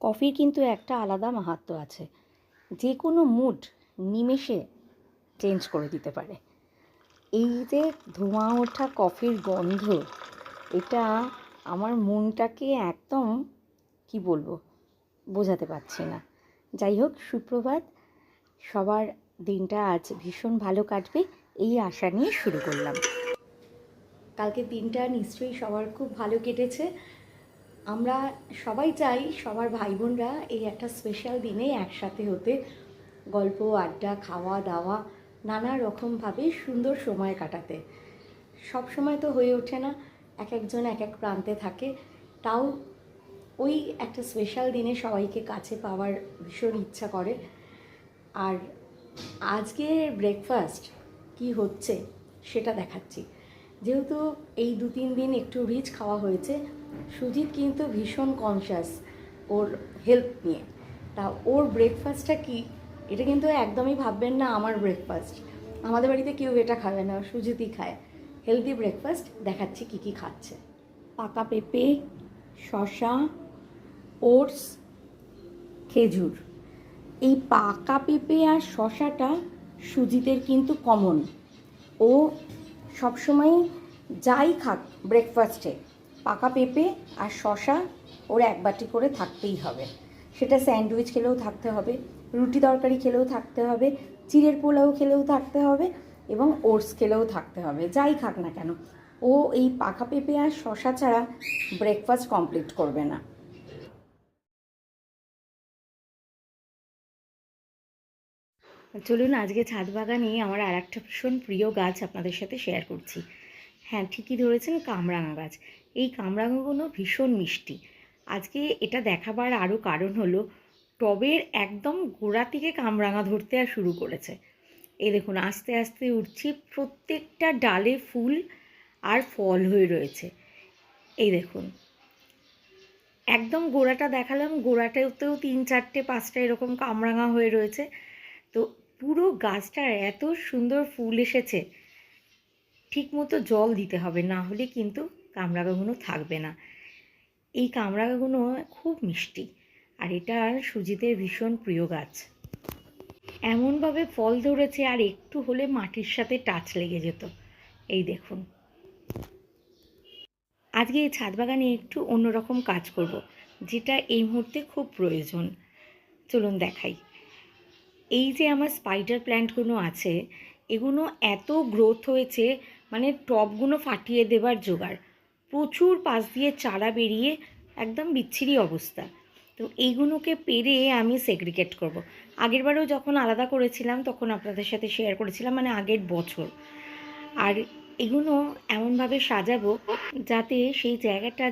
কফির কিন্তু একটা আলাদা মাহাত্ম্য আছে। যে কোনো মুড নিমেষে চেঞ্জ করে দিতে পারে। এই যে ধোঁয়া ওঠা কফির গন্ধ, এটা আমার মনটাকে একদম, কি বলব, বোঝাতে পারছি না। যাই হোক, সুপ্রভাত। সবার দিনটা আজ ভীষণ ভালো কাটবে, এই আশা নিয়ে শুরু করলাম। কালকে দিনটা নিশ্চয়ই সবার খুব ভালো কেটেছে। আমরা সবাই চাই, সবার ভাই বোনরা এই একটা স্পেশাল দিনে একসাথে হতে গল্প, আড্ডা, খাওয়া দাওয়া নানা রকমভাবে সুন্দর সময় কাটাতে। সব সময় তো হয়ে ওঠে না, এক একজন এক এক প্রান্তে থাকে। তাও ওই একটা স্পেশাল দিনে সবাইকে কাছে পাওয়ার ভীষণ ইচ্ছা করে। আর আজকে ব্রেকফাস্ট কি হচ্ছে সেটা দেখাচ্ছি। যেহেতু এই দু তিন দিন একটু রিচ খাওয়া হয়েছে, সুজিত কিন্তু ভীষণ কনসিয়াস ওর হেলথ নিয়ে। তা ওর ব্রেকফাস্টটা কি, এটা কিন্তু একদমই ভাববেন না আমার ব্রেকফাস্ট আমাদের বাড়িতে কেউ এটা খাবে না, সুজিতই খায়। হেলদি ব্রেকফাস্ট দেখাচ্ছি কি কি খাচ্ছে। পাকা পেঁপে শশা ওটস, খেজুর। এই পাকা পেঁপে আর শশাটা সুজিতের কিন্তু কমন ও সবসময় যাই খাক ব্রেকফাস্টে পাকা পেঁপে আর শশা ওর এক বাটি করে থাকতেই হবে। সেটা স্যান্ডউইচ খেলেও থাকতে হবে, রুটি তরকারি খেলেও থাকতে হবে, চিড়ের পোলাও খেলেও থাকতে হবে এবং ওটস খেলেও থাকতে হবে, যাই খাক না কেন। ও এই পাকা পেঁপে আর শশা ছাড়া ব্রেকফাস্ট কমপ্লিট করবে না। চলুন আজকে ছাদ বাগানে আমার আর একটা ভীষণ প্রিয় গাছ আপনাদের সাথে শেয়ার করছি। হ্যাঁ ঠিকই ধরেছেন, কামরাঙা গাছ। এই কামরাঙাগুলো ভীষণ মিষ্টি। আজকে এটা দেখাবার আরও কারণ হলো, টবের একদম গোড়া থেকে কামরাঙা ধরতে আর শুরু করেছে। এই দেখুন, আস্তে আস্তে উঠছি, প্রত্যেকটা ডালে ফুল আর ফল হয়ে রয়েছে। এই দেখুন, একদম গোড়াটা দেখালাম, গোড়াটাতেও তিন চারটে, পাঁচটা এরকম কামরাঙা হয়ে রয়েছে। তো পুরো গাছটার এত সুন্দর ফুল এসেছে। ঠিক মতো জল দিতে হবে, না হলে কিন্তু কামরাঙাগুলো থাকবে না। এই কামরাঙাগুলো খুব মিষ্টি, আর এটা সুজিতের ভীষণ প্রিয় গাছ। এমনভাবে ফল ধরেছে, আর একটু হলে মাটির সাথে টাচ লেগে যেত। এই দেখুন। আজকে এই ছাদ বাগানে একটু অন্যরকম কাজ করব, যেটা এই মুহূর্তে খুব প্রয়োজন। চলুন দেখাই। এই যে আমার স্পাইডার প্ল্যান্টগুলো আছে, এগুলো এত গ্রোথ হয়েছে মানে টবগুলো ফাটিয়ে দেবার জোগাড়। প্রচুর পাশ দিয়ে চারা বেরিয়ে একদম বিচ্ছিরি অবস্থা। তো এইগুলোকে পেরে আমি সেগ্রিগেট করব। আগেরবারেও যখন আলাদা করেছিলাম, তখন আপনাদের সাথে শেয়ার করেছিলাম মানে আগের বছর। আর এগুলো এমনভাবে সাজাবো যাতে সেই জায়গাটা